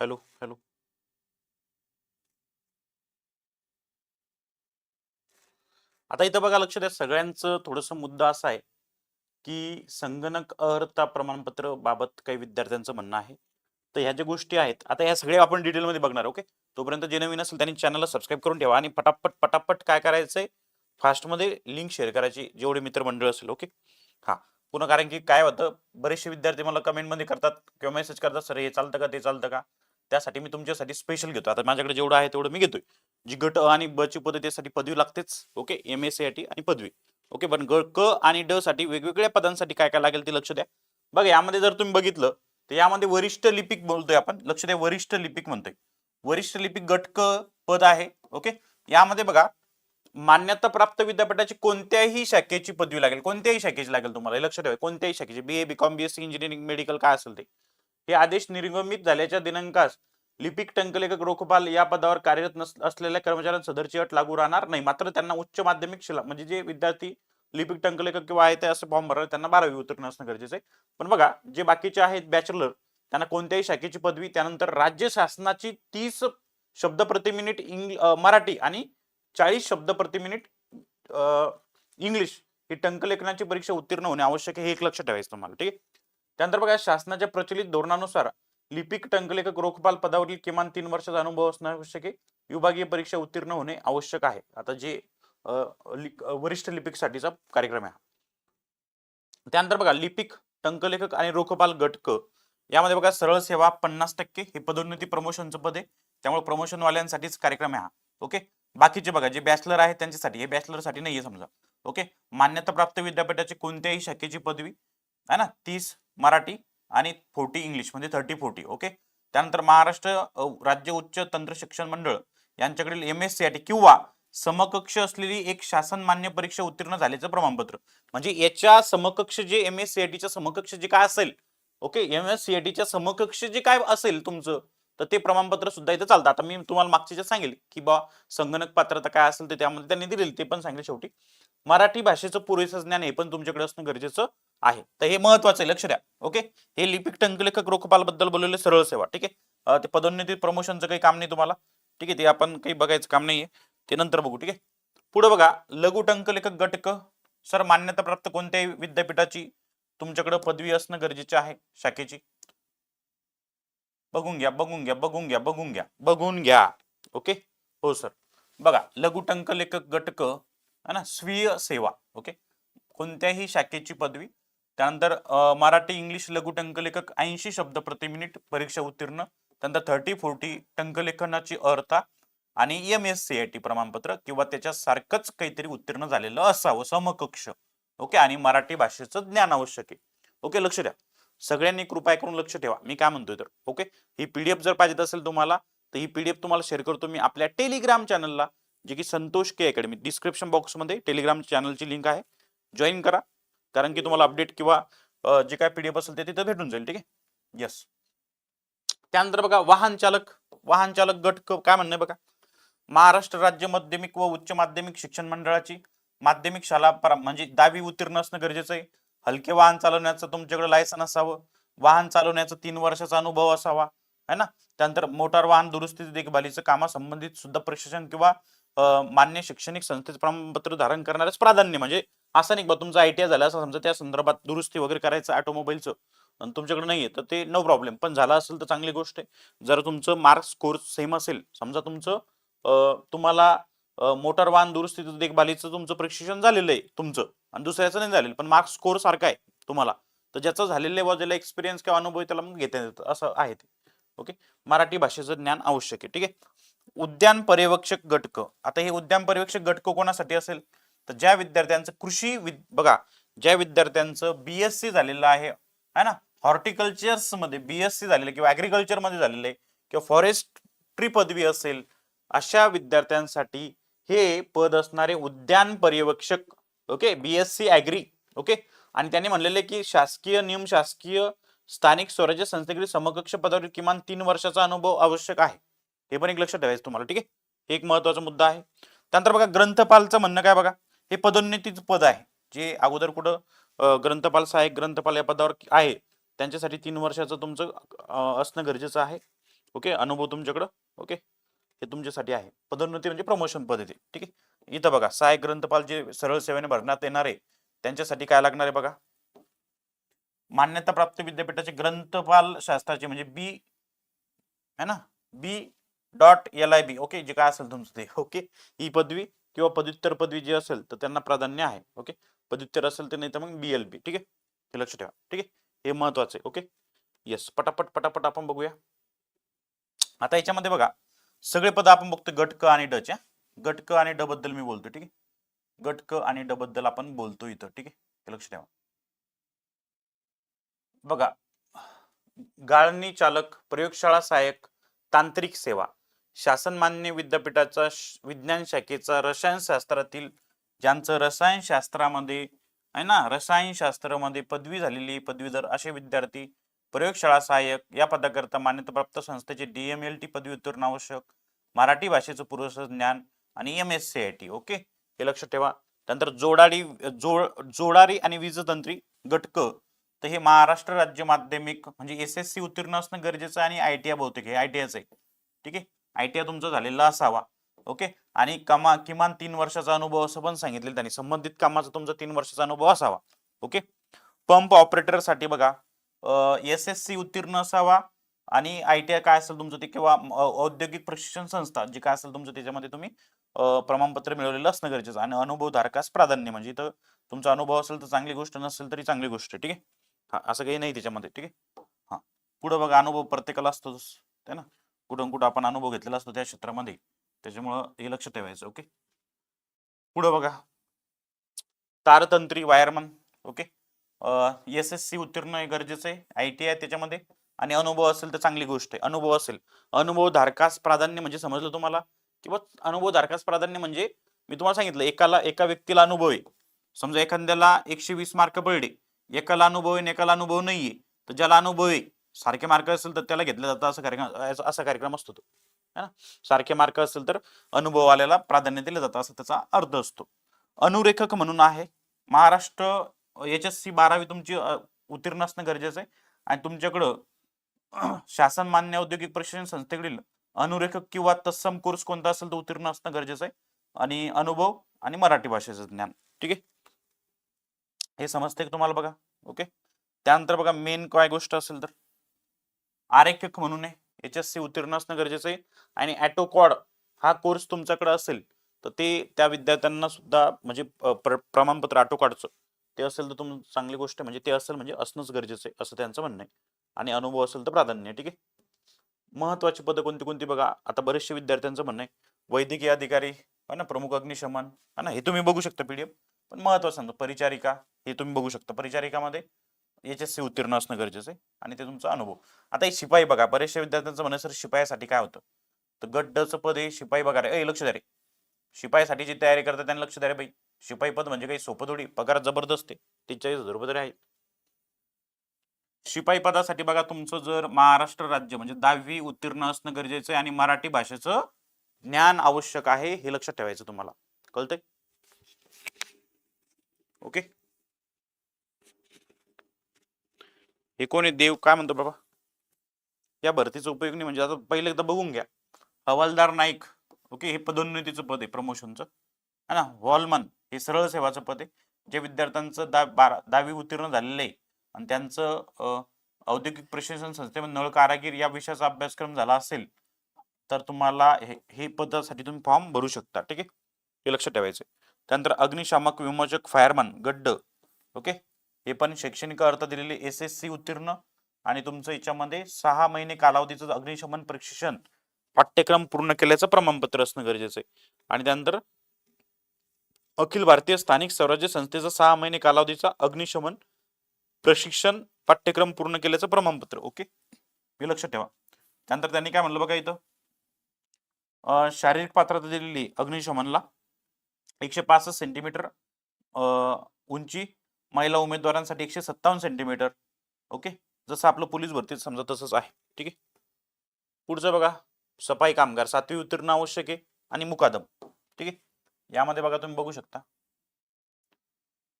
Hello hello. आता इथं बघा लक्ष द्या सगळ्यांचं थोडस मुद्दा असा आहे की संगणक अर्हता प्रमाणपत्र बाबत काही विद्यार्थ्यांचं म्हणणं आहे. तर ह्या ज्या गोष्टी आहेत आता ह्या सगळ्या आपण डिटेलमध्ये बघणार ओके? तोपर्यंत जे नवीन असेल त्यांनी चॅनलला सबस्क्राईब करून ठेवा आणि पटापट पटापट काय करायचंय फास्टमध्ये लिंक शेअर करायची जेवढे मित्रमंडळ असेल ओके? हा. पुन्हा कारण की काय होतं बरेचसे विद्यार्थी मला कमेंटमध्ये करतात किंवा मेसेज करतात सर हे चालतं का ते चालतं का? त्यासाठी मी तुमच्यासाठी स्पेशल घेतो आता माझ्याकडे जेवढं आहे तेवढं मी घेतोय. जी गट अ आणि ब ची पदवी त्यासाठी पदवी लागतेच. ओके? एम एस सी आणि पदवी. ओके? पण ग क आणि ड साठी वेगवेगळ्या पदांसाठी काय काय लागेल ते लक्ष द्या. बघा यामध्ये जर तुम्ही बघितलं तर यामध्ये वरिष्ठ लिपिक बोलतोय आपण. लक्ष द्या वरिष्ठ लिपिक म्हणतोय. वरिष्ठ लिपिक गट क पद आहे. ओके? यामध्ये बघा मान्यता प्राप्त विद्यापीठाची कोणत्याही शाखेची पदवी लागेल. कोणत्याही शाखेची लागेल तुम्हाला? लक्ष ठेवा. कोणत्याही शाखेची. B A B com B S C engineering medical काय असेल ते. हे आदेश निर्गमित झाल्याच्या दिनांकास लिपिक टंकलेखक रोखपाल या पदावर कार्यरत नस असलेल्या कर्मचाऱ्यांना सदरची अट लागू राहणार नाही. मात्र त्यांना उच्च माध्यमिक शिला म्हणजे जे विद्यार्थी लिपिक टंकलेखक किंवा आहे ते असं फॉर्म भरणार त्यांना बारावी उत्तीर्ण असणं गरजेचं आहे. पण बघा जे बाकीचे आहेत बॅचलर त्यांना कोणत्याही शाखेची पदवी त्यानंतर राज्य शासनाची तीस शब्द प्रति मिनिट इंग मराठी आणि चाळीस शब्द प्रति मिनिट इंग्लिश ही टंकलेखनाची परीक्षा उत्तीर्ण होणे आवश्यक आहे हे एक लक्ष ठेवायचं तुम्हाला ठीक आहे? त्यानंतर बघा शासनाच्या प्रचलित धोरणानुसार लिपिक टंकलेखक रोखपाल पदावरील किमान तीन वर्षाचा अनुभव असणं आवश्यक आहे. विभागीय परीक्षा उत्तीर्ण होणे आवश्यक आहे. आता जे वरिष्ठ लिपिकसाठीचा कार्यक्रम आहे हा. त्यानंतर बघा लिपिक टंकलेखक आणि रोखपाल गटक यामध्ये बघा सरळ सेवा पन्नास टक्के हे पदोन्नती प्रमोशनचं पद आहे. त्यामुळे प्रमोशन वाल्यांसाठीच कार्यक्रम आहे हा. ओके? बाकीचे बघा जे बॅचलर आहे त्यांच्यासाठी हे बॅचलरसाठी नाही नाहीये समजा. ओके? मान्यता प्राप्त विद्यापीठाची कोणत्याही शाखेची पदवी आहे ना तीस मराठी आणि फोर्टी इंग्लिश म्हणजे थर्टी फोर्टी ओके त्यानंतर महाराष्ट्र राज्य उच्च तंत्र शिक्षण मंडळ यांच्याकडील M S C I T किंवा समकक्ष असलेली एक शासन मान्य परीक्षा उत्तीर्ण झाल्याचं प्रमाणपत्र. म्हणजे याच्या समकक्ष जे एम एस सी आय टीच्या समकक्ष जे काय असेल okay M S C I टीच्या समकक्ष जे काय असेल तुमचं तर ते प्रमाणपत्र सुद्धा इथं चालतं. आता मी तुम्हाला मागच्या सांगेल की बा संगणक पात्रता काय असेल ते त्यामध्ये त्यांनी दिलेली ते पण सांगेल शेवटी. मराठी भाषेचं पुरेसं ज्ञान हे पण तुमच्याकडे असणं गरजेचं आहे. तर हे महत्वाचं आहे. लक्ष द्या. ओके? हे लिपिक टंकलेखक रोखपाल बद्दल बोललेले सरळ सेवा. ठीक आहे? ते पदोन्नती प्रमोशनचं काही काम नाही तुम्हाला. ठीक आहे? ते आपण काही बघायचं काम नाहीये. ते नंतर बघू. ठीक आहे? पुढे बघा. लघु टंकलेखक गटक सर मान्यता प्राप्त कोणत्याही विद्यापीठाची तुमच्याकडे पदवी असणं गरजेचे आहे? शाखेची? बघून घ्या बघून घ्या बघून घ्या बघून घ्या बघून घ्या. ओके? हो सर. बघा. लघु टंकलेखक गटक है ना? स्वीय सेवा. ओके? कोणत्याही शाखेची पदवी त्यानंतर मराठी इंग्लिश लघु टंकलेखक ऐंशी शब्द प्रति मिनिट परीक्षा उत्तीर्ण. त्यानंतर थर्टी फोर्टी टंकलेखनाची अर्था आणि M S C I T प्रमाणपत्र किंवा त्याच्या सारखंच काहीतरी उत्तीर्ण झालेलं असावं समकक्ष. ओके? आणि मराठी भाषेचं ज्ञान आवश्यक आहे. ओके? लक्ष द्या. सगळ्यांनी कृपया करून लक्ष ठेवा. मी काय म्हणतोय तर ओके? ही पीडीएफ जर पाहिजे असेल तुम्हाला तर ही पीडीएफ तुम्हाला शेअर करतो मी आपल्या टेलिग्राम चॅनलला जे की संतोष के अकॅडमी डिस्क्रिप्शन बॉक्समध्ये टेलिग्राम चॅनलची लिंक आहे. जॉईन करा. कारण की तुम्हाला अपडेट किंवा जे काय पीडीएफ असेल ते तिथं भेटून जाईल ठीक आहे? येस त्यानंतर बघा वाहन चालक वाहन चालक गट काय म्हणणं बघा? महाराष्ट्र राज्य माध्यमिक व उच्च माध्यमिक शिक्षण मंडळाची माध्यमिक शाळा परा- म्हणजे दहावी उत्तीर्ण असणं गरजेचं आहे. हलके वाहन चालवण्याचं तुमच्याकडे लायसन असावं. वाहन चालवण्याचा तीन वर्षाचा अनुभव असावा है ना? त्यानंतर मोटार वाहन दुरुस्ती देखभालीचं कामासंबंधित सुद्धा प्रशिक्षण किंवा मान्य शैक्षणिक संस्थेचं प्रमाणपत्र धारण करणारच प्राधान्य म्हणजे असं नाही बा तुमचा आयटीआय झाला असं समजा त्या संदर्भात दुरुस्ती वगैरे करायचं ऑटोमोबाईलचं आणि तुमच्याकडे आहे तर ते नो प्रॉब्लेम पण झालं असेल तर चांगली गोष्ट आहे. जर तुमचं मार्क स्कोर सेम असेल समजा तुमचं तुम्हाला मोटर मोटार वाहन दुरुस्ती देखभालीचं तुमचं प्रशिक्षण झालेलं आहे तुमचं. आणि दुसऱ्याचं नाही झालेलं पण मार्क स्कोर सारखा आहे तुम्हाला. तर ज्याचं झालेलं आहे वा ज्याला एक्सपिरियन्स किंवा अनुभव आहे त्याला मग घेता येतं. असं आहे ते. ओके मराठी भाषेचं ज्ञान आवश्यक आहे. ठीक आहे? उद्यान पर्यवेक्षक घटक. आता हे उद्यान पर्यवेक्षक गटक कोणासाठी असेल? तर ज्या विद्यार्थ्यांचं कृषी विद- बघा ज्या विद्यार्थ्यांचं बीएससी झालेलं आहे है ना? हॉर्टिकल्चर्समध्ये बीएससी झालेलं किंवा ऍग्रिकल्चरमध्ये झालेलं आहे किंवा फॉरेस्ट्री पदवी असेल अशा विद्यार्थ्यांसाठी हे पद असणारे उद्यान पर्यवेक्षक ओके बीएससी ऍग्री ओके? आणि त्यांनी म्हणलेले की शासकीय नियम शासकीय स्थानिक स्वराज्य संस्थेकडे समकक्ष पदावर किमान तीन वर्षाचा अनुभव आवश्यक आहे. हे पण एक लक्षात ठेवायचं तुम्हाला ठीक आहे? हे एक महत्त्वाचा मुद्दा आहे. त्यानंतर बघा ग्रंथपालचं म्हणणं काय बघा? हे पदोन्नतीचं पद आहे. जे अगोदर कुठं ग्रंथपाल सहाय्यक ग्रंथपाल या पदावर आहे त्यांच्यासाठी तीन वर्षाचं तुमचं असणं गरजेचं आहे. ओके? अनुभव तुमच्याकडं. ओके? हे तुमच्यासाठी आहे. पदोन्नती म्हणजे प्रमोशन पद येते ठीक आहे? इथं बघा सहाय्यक ग्रंथपाल जे सरळ सेवेने भरण्यात येणार आहे त्यांच्यासाठी काय लागणार आहे बघा? मान्यताप्राप्त विद्यापीठाचे ग्रंथपाल शास्त्राचे म्हणजे बी है ना? B dot L I B okay? जे काय असेल तुमचं ते. ओके? ही पदवी किंवा पदव्युत्तर पदवी जी असेल तर त्यांना प्राधान्य आहे ओके? पदव्युत्तर असेल तर नाही तर मग बी एल बी ठीक आहे? हे लक्ष ठेवा ठीक आहे? हे महत्वाचं आहे ओके? येस पटापट पटापट आपण बघूया. आता याच्यामध्ये बघा सगळे पद आपण बघतो गटक आणि डच या गटक आणि ड बद्दल मी बोलतो ठीक आहे? गटक आणि ड बद्दल आपण बोलतो इथं ठीक आहे? हे लक्ष ठेवा. बघा गाळणी चालक प्रयोगशाळा सहाय्यक तांत्रिक सेवा शासनमान्य विद्यापीठाचा श- विज्ञान शाखेचा रसायनशास्त्रातील ज्यांचं रसायनशास्त्रामध्ये आहे ना रसायनशास्त्रामध्ये पदवी झालेली पदवीधर असे विद्यार्थी प्रयोगशाळा सहाय्यक या पदाकरता मान्यताप्राप्त संस्थेचे डी एम एल टी पदवी उत्तीर्ण आवश्यक मराठी भाषेचं पुरेसं ज्ञान आणि M S C I T okay? हे लक्षात ठेवा. त्यानंतर जोडाडी जोड जोडारी आणि वीजतंत्री गटक तर हे महाराष्ट्र राज्य माध्यमिक म्हणजे एस एस सी उत्तीर्ण असणं गरजेचं आहे आणि आय टी आय बहुतेक हे आय टी आयचं आहे. ठीक आहे? आय टी आय तुमचा झालेला असावा. ओके आणि कमा किमान तीन वर्षाचा अनुभव असं पण सांगितलेलं त्यांनी. संबंधित कामाचा तुमचा तीन वर्षाचा अनुभव असावा. ओके पंप ऑपरेटरसाठी बघा एस एस सी उत्तीर्ण असावा आणि आय टी आय काय असेल तुमचं ते किंवा औद्योगिक प्रशिक्षण संस्था जे काय असेल तुमचं त्याच्यामध्ये तुम्ही प्रमाणपत्र मिळवलेलं असणं गरजेचं आणि अनुभव धारकास प्राधान्य. म्हणजे इथं तुमचा अनुभव असेल तर चांगली गोष्ट नसेल तरी चांगली गोष्ट. आहे ठीक आहे? हा असं काही नाही त्याच्यामध्ये. ठीक आहे? हा. पुढं बघा अनुभव प्रत्येकाला असतोच. है ना? कुठून कुठं आपण अनुभव घेतलेला असतो त्या क्षेत्रामध्ये. त्याच्यामुळं हे लक्ष ठेवायचं ओके? पुढं बघा. तारतंत्री wireman okay? S S C उत्तीर्ण हे गरजेचं आहे. आय टी आय त्याच्यामध्ये. आणि अनुभव असेल तर चांगली गोष्ट आहे. अनुभव असेल. अनुभव धारकास प्राधान्य म्हणजे समजलं तुम्हाला? किंवा अनुभव धारकास प्राधान्य म्हणजे मी तुम्हाला सांगितलं एकाला एका व्यक्तीला अनुभव आहे. समजा एखाद्याला एकशे वीस मार्क पडले. एकाला अनुभव आहे आणि एकाला अनुभव नाहीये. तर ज्याला अनुभव आहे सारखे मार्क असेल तर त्याला घेतलं जातं. असं कार्यक्रम असा- कार्यक्रम असतो तो. है ना? सारखे मार्क असेल तर अनुभव आलेला प्राधान्य दिलं जातं. असं त्याचा अर्थ असतो. अनुरेखक म्हणून आहे. महाराष्ट्र एच एस सी बारावी तुमची उत्तीर्ण असणं गरजेचं आहे. आणि तुमच्याकडं शासन मान्य औद्योगिक प्रशिक्षण संस्थेकडील अनुरेखक किंवा तत्सम कोर्स कोणता असेल तो उत्तीर्ण असणं गरजेचं आहे. आणि अनुभव आणि मराठी भाषेचं ज्ञान. ठीक आहे? हे समजते तुम्हाला बघा? ओके? त्यानंतर बघा मेन काय गोष्ट असेल तर? आरेखक म्हणून आहे. एच एस सी उत्तीर्ण असणं गरजेचं आहे. आणि ॲटोकॉड हा कोर्स तुमच्याकडे असेल तर ते त्या विद्यार्थ्यांना सुद्धा म्हणजे प्र- प्रमाणपत्र ऑटोकॉडचं ते असेल तर तुम चांगली गोष्ट म्हणजे ते असेल म्हणजे असणंच गरजेचं आहे असं त्यांचं म्हणणं आहे. आणि अनुभव असेल तर प्राधान्य आहे ठीक आहे? महत्वाची पदं कोणती कोणती बघा. आता बरेचसे विद्यार्थ्यांचं म्हणणं आहे वैद्यकीय अधिकारी है ना प्रमुख अग्निशमन है ना हे तुम्ही बघू शकता पीडीएफ पण महत्वाचं सांगतो परिचारिका हे तुम्ही बघू शकता. परिचारिकामध्ये एच एस सी उत्तीर्ण असणं गरजेचं आहे आणि ते तुमचा अनुभव. आता हे शिपाई बघा बरेचशा विद्यार्थ्यांचं म्हणणं सर शिपायासाठी काय होतं? तर गड्डचं पद हे शिपाई बघा रे. ए लक्ष द्या रे. शिपाईसाठी जी तयारी करतात त्यांना लक्ष द्या रे बाई. शिपाई पद म्हणजे काही सोपं थोडी पगार जबरदस्त आहे. तीस हजार रुपये तरी आहे शिपाई पदासाठी बघा तुमचं जर महाराष्ट्र राज्य म्हणजे दहावी उत्तीर्ण असणं गरजेचं आहे आणि मराठी भाषेचं ज्ञान आवश्यक आहे हे लक्षात ठेवायचं तुम्हाला. कळतंय? ओके? हे कोण आहे? देव काय म्हणतो बाबा? या भरतीचा उपयोग नाही म्हणजे आता पहिले एकदा बघून घ्या. हवालदार नाईक ओके हे पदोन्नतीचं पद आहे प्रमोशनचं है ना? वॉलमन हे सरळ सेवाचं पद आहे जे विद्यार्थ्यांचं दा बारा दहावी उत्तीर्ण झालेलं आहे. आणि त्यांचं औद्योगिक प्रशिक्षण संस्थेमध्ये नळ कारागीर या विषयाचा अभ्यासक्रम झाला असेल तर तुम्हाला हे हे पदासाठी तुम्ही फॉर्म भरू शकता ठीक आहे? हे लक्षात ठेवायचं त्यानंतर अग्निशामक विमोचक फायरमन गड्ड ओके? हे पण शैक्षणिक अर्थ दिलेले एस एस सी उत्तीर्ण आणि तुमचं याच्यामध्ये सहा महिने कालावधीचं अग्निशमन प्रशिक्षण पाठ्यक्रम पूर्ण केल्याचं प्रमाणपत्र असणं गरजेचं आहे. आणि त्यानंतर अखिल भारतीय स्थानिक स्वराज्य संस्थेचा सहा महिने कालावधीचा अग्निशमन प्रशिक्षण पाठ्यक्रम पूर्ण केल्याचं प्रमाणपत्र. ओके? हे लक्षात ठेवा. त्यानंतर त्यांनी काय म्हणलं बघा इथं? शारीरिक पात्रता दिलेली अग्निशमनला एकशे पासष्ट सेंटीमीटर उंची महिला उमेदवारांसाठी एकशे सत्तावन्न सेंटीमीटर ओके जसं आपलं पोलीस भरतीत समजा तसंच आहे. ठीक आहे? पुढचं बघा. सफाई कामगार. सातवी उत्तीर्ण आवश्यक आहे आणि मुकादम. ठीक आहे? यामध्ये बघा तुम्ही बघू शकता.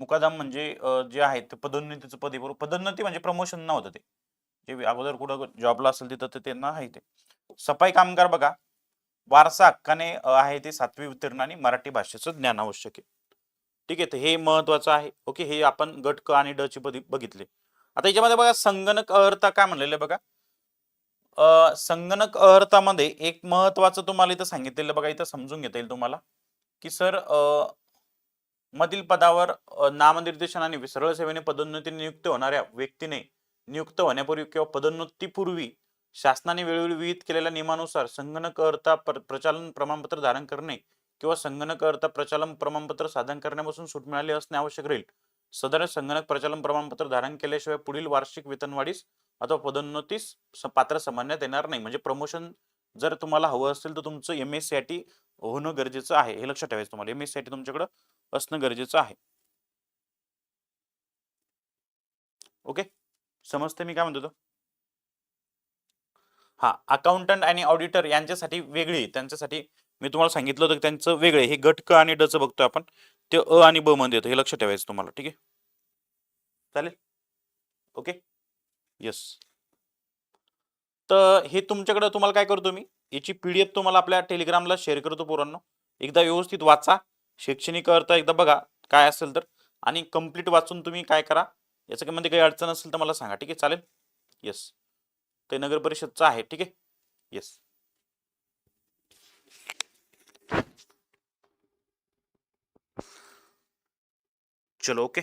मुकादम म्हणजे जे आहे ते पदोन्नतीचं पद आहे. बरोबर? पदोन्नती म्हणजे प्रमोशन नव्हतं ते. जे अगोदर कुठं जॉबला असेल तिथं ते त्यांना आहे ते. सफाई कामगार बघा. वारसा हक्काने आहे ते सातवी उत्तीर्ण आणि मराठी भाषेचं ज्ञान आवश्यक आहे. ठीक आहे? तर हे महत्वाचं आहे. ओके? हे आपण गट क आणि ड ची बघितले. आता याच्यामध्ये बघा संगणक अर्हता काय म्हणलेलं बघा? अ, संगणक अर्हतामध्ये एक महत्वाचं तुम्हाला इथं सांगितलेलं बघा इथं समजून घेता येईल तुम्हाला. की सर मधील पदावर नामनिर्देशन आणि सरळ सेवेने पदोन्नती नियुक्त होणाऱ्या व्यक्तीने नियुक्त होण्यापूर्वी किंवा पदोन्नतीपूर्वी शासनाने वेळोवेळी विहित केलेल्या नियमानुसार संगणक अर्हता प्र- प्रचालन प्रमाणपत्र धारण करणे किंवा संगणक प्रचालन प्रमाणपत्र साधन करण्यापासून सूट मिळाली असणे आवश्यक राहील. सदर संगणक प्रचालन प्रमाणपत्र धारण केल्याशिवाय पुढील वार्षिक वेतनवाढीस अथवा पदोन्नतीस पात्र सामान्यात येणार नाही. म्हणजे प्रमोशन जर तुम्हाला हवं असेल तर तुमचं एम एस सी होणं गरजेचं आहे. हे लक्षात ठेवायचं तुम्हाला. एम एससाठी तुमच्याकडे तुमच्याकडं असणं गरजेचं आहे. ओके? समजते मी काय म्हणतो तो? हा. अकाउंटंट आणि ऑडिटर यांच्यासाठी वेगळी त्यांच्यासाठी मी तुम्हाला सांगितलं होतं की त्यांचं वेगळे हे गट क आणि डचं बघतो बघतोय आपण. ते अ आणि ब मध्ये येतं हे लक्ष ठेवायचं तुम्हाला ठीक आहे? चालेल? ओके? येस तर हे तुमच्याकडे तुम्हाला काय करतो मी? याची पीडीएफ तुम्हाला आपल्या टेलिग्रामला शेअर करतो पोरांनो. एकदा व्यवस्थित वाचा. शैक्षणिक अर्थ एकदा बघा काय असेल तर. आणि कंप्लीट वाचून तुम्ही काय करा? याचं काही म्हणजे काही अडचण असेल तर मला सांगा ठीक आहे? चालेल? येस ते नगर परिषदचं आहे ठीक आहे? येस चलो ओके?